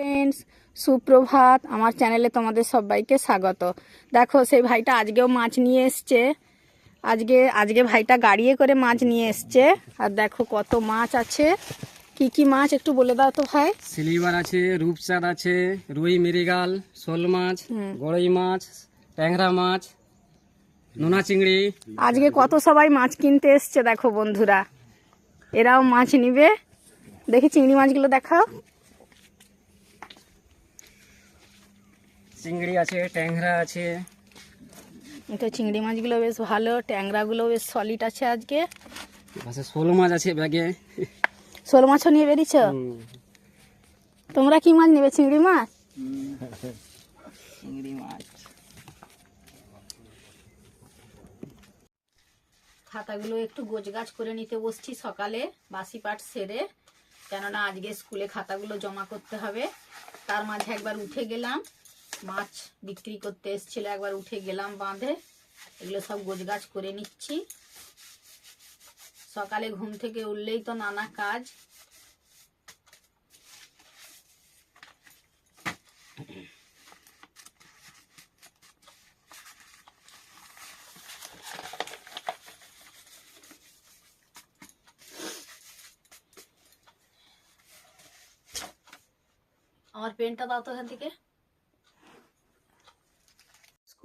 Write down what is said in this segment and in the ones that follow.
Friends সুপ্রভাত আমার চ্যানেলে তোমাদের সবাইকে স্বাগত। দেখো সেই ভাইটা আজকেও মাছ নিয়ে এসছে। আজকে আজকে ভাইটা গাড়িয়ে করে মাছ নিয়ে এসছে। আর দেখো কত মাছ আছে। কি কি মাছ একটু বলে দাও তো ভাই। সিলিভার আছে রূপচাঁদ আছে রুই মিরিগাল শোল মাছ। গড়ই মাছ ট্যাংরা মাছ নোনা চিংড়ি। আজকে কত সবাই মাছ কিনতে এসছে দেখো বন্ধুরা। এরাও মাছ নিবে। দেখি চিংড়ি মাছগুলো দেখাও। চিংড়ি আছে ট্যাংরা আছে। তো চিংড়ি মাছগুলো বেশ ভালো ট্যাংরাগুলো বেশ সলিড আছে আজকে। পাশে শোল মাছ আছে ব্যাগে। শোল মাছও নিয়ে বেরিয়েছ? তোমরা কি মাছ নেবে চিংড়ি মাছ? চিংড়ি মাছ। খাতাগুলো একটু গোছগাছ করে নিতে বসছি সকালে বাসি পাট সেরে। কেননা আজকে স্কুলে খাতাগুলো জমা করতে হবে। তার মাঝে একবার উঠে গেলাম। মাছ বিক্রি করতে এসেছিল, একবার উঠে গেলাম বাঁধে। এগুলো সব গোছগাছ করে নিচ্ছি। সকালে ঘুম থেকে উঠলেই তো নানা কাজ। আমার পেনটা দাও তো এখান থেকে।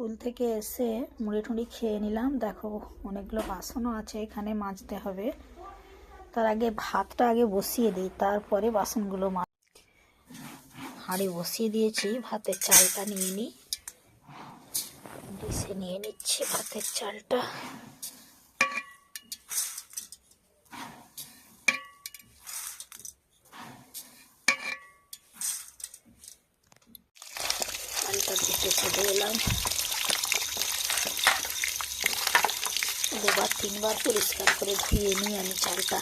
স্কুল থেকে এসে মুড়ি টুড়ি খেয়ে নিলাম। দেখো, অনেকগুলো বাসনও আছে, এখানে মাজতে হবে। তার আগে ভাতটা আগে বসিয়ে দিই, তারপরে বাসনগুলো মাজ হাঁড়ি বসিয়ে দিয়েছি, ভাতের চালটা নিয়ে নিই। ডিশে নিয়ে নিচ্ছি ভাতের চালটা। চালটা দিতে চলে এলাম। তিনবার পরিষ্কার করে ধুয়ে নিই আমি চালটা।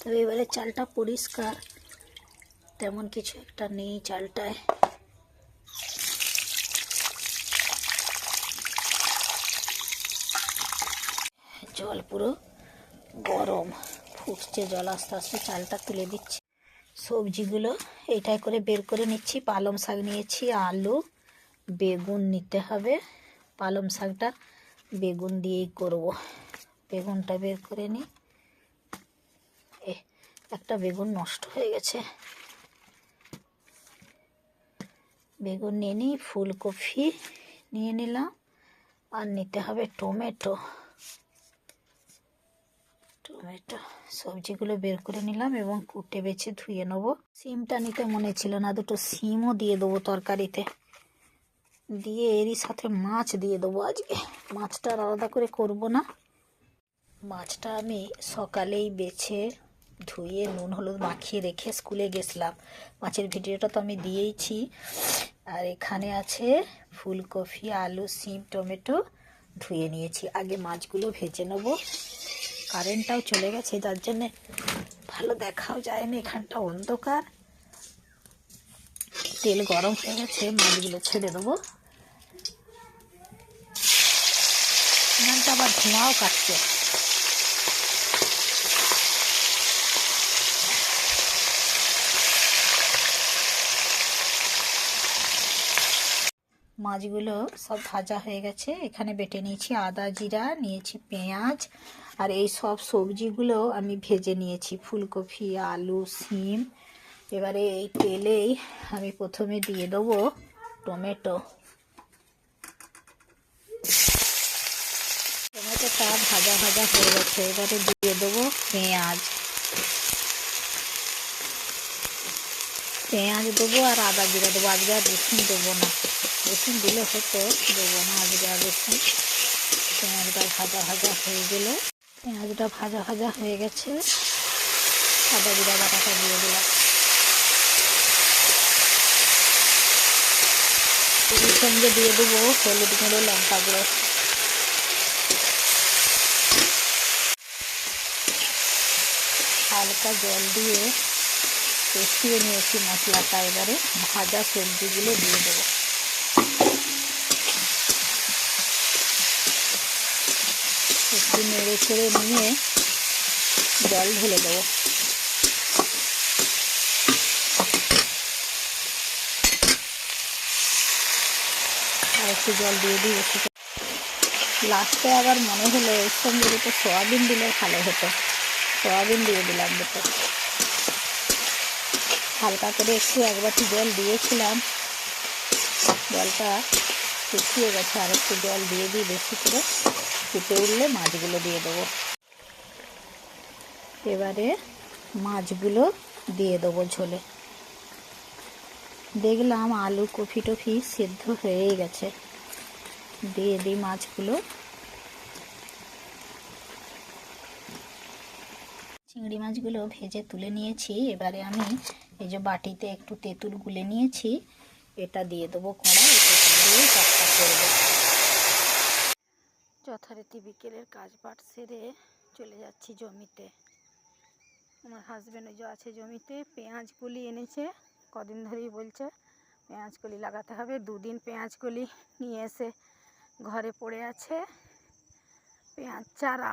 তবে এবারে চালটা পরিষ্কার, তেমন কিছু একটা নেই চালটায়। জল পুরো গরম, ফুটছে জল, আস্তে আস্তে চালটা তুলে দিচ্ছি। সবজিগুলো এইটাই করে বের করে নিচ্ছি। পালং শাক নিয়েছি, আলু, বেগুন নিতে হবে। পালং শাকটা বেগুন দিয়েই করব। বেগুনটা বের করে নিই। এ, একটা বেগুন নষ্ট হয়ে গেছে। বেগুন নিয়ে নিই, ফুলকপি নিয়ে নিলাম। আর নিতে হবে টমেটো। টমেটো, সবজিগুলো বের করে নিলাম এবং কুটে বেছে ধুয়ে নেব। সিমটা নিতে মনে ছিল না, দুটো সিমও দিয়ে দেবো তরকারিতে। দিয়ে এরই সাথে মাছ দিয়ে দেবো আজকে। মাছটা আর আলাদা করে করব না। মাছটা আমি সকালেই বেছে ধুয়ে, নুন, হলুদ মাখিয়ে রেখে স্কুলে গেছিলাম। মাছের ভিডিওটা তো আমি দিয়েইছি। আর এখানে আছে ফুলকপি, আলু, সিম, টমেটো ধুয়ে নিয়েছি। আগে মাছগুলো ভেজে নেব। কারেন্টটাও চলে গেছে যার জন্যে ভালো দেখাও যায় না এখানটা অন্ধকার। তেল গরম হয়ে গেছে, মাছগুলো ছেড়ে দেবো এখানটা আবার ধোঁয়াও কাটছে। মাছগুলো সব ভাজা হয়ে গেছে। এখানে বেটে নিয়েছি আদা জিরা, নিয়েছি পেঁয়াজ, আর এই সব সবজিগুলো আমি ভেজে নিয়েছি। ফুলকপি, আলু, সিম। এবারে এই তেলেই আমি প্রথমে দিয়ে দেবো টমেটো। টমেটোটা ভাজা ভাজা হয়ে গেছে। এবারে দিয়ে দেবো পেঁয়াজ। পেঁয়াজ দেবো আর আদা জিরা দেবো। আজকে আর রসুন দেবো না। রসুন দিলে হতো, দেবো না আজকে আর রসুন। পেঁয়াজটা ভাজা ভাজা হয়ে গেলে। পেঁয়াজটা ভাজা ভাজা হয়ে গেছে। আদা জিরা বাটাটা দিয়ে দিলাম। সঙ্গে দিয়ে দেবো হলুদ গুঁড়ো, লঙ্কা গুঁড়ো। হালকা জল দিয়ে কষিয়ে নিয়েছি মশলাটা এবারে। ভাজা সবজিগুলো দিয়ে দেবো। একটু নেড়ে ছেড়ে নিয়ে জল ঢেলে দেবো। আর একটু জল দিয়ে দিই লাস্টে আবার মনে হলো এর সঙ্গে তো সোয়াবিন দিলে ভালো হতো। সয়াবিন দিয়ে দিলাম দুটো। হালকা করে একটু এক বাটি জল দিয়েছিলাম। জলটা শুকিয়ে গেছে, আর একটু জল দিয়ে দিই বেশি করে। ফুটে উঠলে মাছগুলো দিয়ে দেবো। এবারে মাছগুলো দিয়ে দেবো ঝোলে। দেখলাম আলু কফি টফি সেদ্ধ হয়ে গেছে। দিয়ে দিই মাছগুলো। চিংড়ি মাছগুলো ভেজে তুলে নিয়েছি। এবারে আমি এই যে বাটিতে একটু তেঁতুল গুলে নিয়েছি। এটা দিয়ে দেবো কড়া দিয়ে চাপটা করব। যথারীতি বিকেলের কাজ বাট সেরে চলে যাচ্ছি জমিতে। আমার হাজব্যান্ড যে আছে জমিতে, পেঁয়াজ কলি এনেছে। কদিন ধরেই বলছে, পেঁয়াজ কলি লাগাতে হবে। দুদিন পেঁয়াজ কলি নিয়ে এসে ঘরে পড়ে আছে। পেঁয়াজ চারা।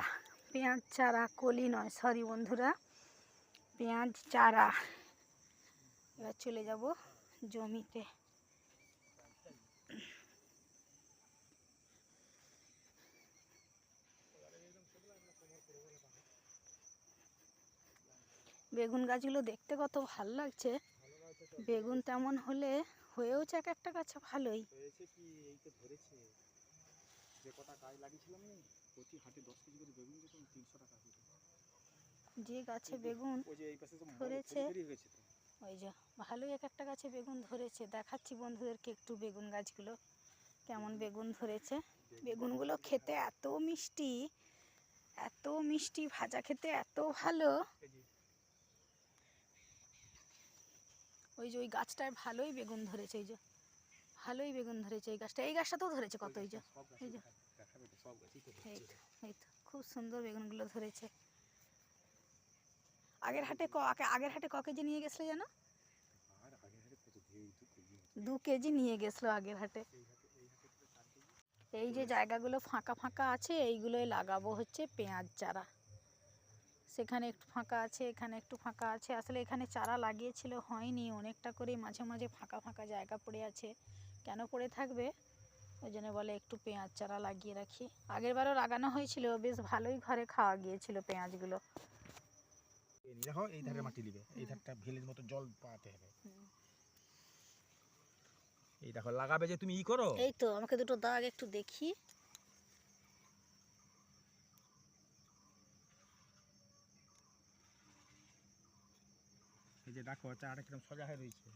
পেঁয়াজ চারা কলি নয় সরি বন্ধুরা। পেঁয়াজ চারা। এবার চলে যাব জমিতে। বেগুন গাছগুলো দেখতে কত ভালো লাগছে। বেগুন তেমন হলে হয়েওছে এক একটা গাছে ভালোই। হয়েছে কি? এই তো ধরেছে। যে কটা গাছ লাগিয়েছিলাম না প্রতি হাটে দশ কেজি করে বেগুন দিতাম তিনশো টাকা করে। যে গাছে বেগুন ওই যে এই পাশে তো ধরেছে। তো। ওই যে ভালোই এক একটা গাছে বেগুন ধরেছে। দেখাচ্ছি বন্ধুদেরকে একটু বেগুন গাছগুলো কেমন বেগুন। ধরেছে। বেগুনগুলো খেতে এত মিষ্টি এত মিষ্টি ভাজা খেতে এত ভালো। ওই যে ওই গাছটায় ভালোই বেগুন ধরেছে এই যে ভালোই বেগুন ধরেছে এই গাছটা। এই গাছটাতেও ধরেছে কত এই যে এই যে খুব সুন্দর বেগুনগুলো ধরেছে। আগের হাটে ক আগের হাটে ক কেজি নিয়ে গেছিলে যেন দু কেজি নিয়ে গেছিল আগের হাটে। এই যে জায়গাগুলো ফাঁকা ফাঁকা আছে, এইগুলোই লাগাবো হচ্ছে পেঁয়াজ চারা। সেখানে একটু ফাঁকা আছে, এখানে একটু ফাঁকা আছে। আসলে এখানে চারা লাগিয়েছিল, হয়নি। অনেকটা করে মাঝে মাঝে ফাঁকা ফাঁকা জায়গা পড়ে আছে। কেন পড়ে থাকবে? ওই জন্য বলে একটু পেঁয়াজ চারা লাগিয়ে রাখি। আগের বারও লাগানো হয়েছিল বেশ ভালোই ঘরে খাওয়া গিয়েছিল পেঁয়াজগুলো। এই দেখো এই ধারে মাটি নিবে এই ধারটা ভেলের মতো জল পাতে হবে। এই দেখো লাগাবে যে তুমি ই করো। এই তো আমাকে দুটো দাগ একটু দেখি। এই যে দেখো চারাটা কীরকম সোজা হয়ে রয়েছে।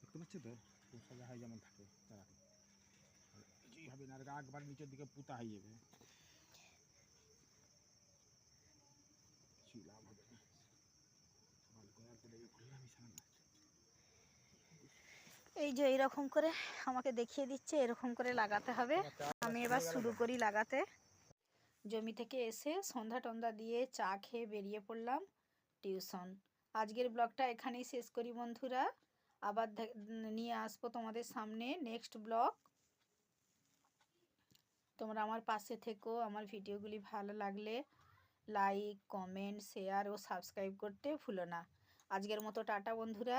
দেখতে পাচ্ছ তো? সোজা হয়ে যেমন থাকে চারাটি। হবে না আর একবার নিচের দিকে পুতা হয়ে যাবে। এই যে এইরকম করে আমাকে দেখিয়ে দিচ্ছে, এরকম করে লাগাতে হবে। আমি এবার শুরু করি লাগাতে। জমি থেকে এসে সন্ধ্যা টন্ধা দিয়ে চা খেয়ে বেরিয়ে পড়লাম টিউশন। আজকের ব্লগটা এখানেই শেষ করি বন্ধুরা। আবার নিয়ে আসব তোমাদের সামনে নেক্সট ব্লগ। তোমরা আমার পাশে থেকো, আমার ভিডিওগুলি ভালো লাগলে লাইক কমেন্ট শেয়ার ও সাবস্ক্রাইব করতে ভুলো না। আজকের মতো টাটা বন্ধুরা।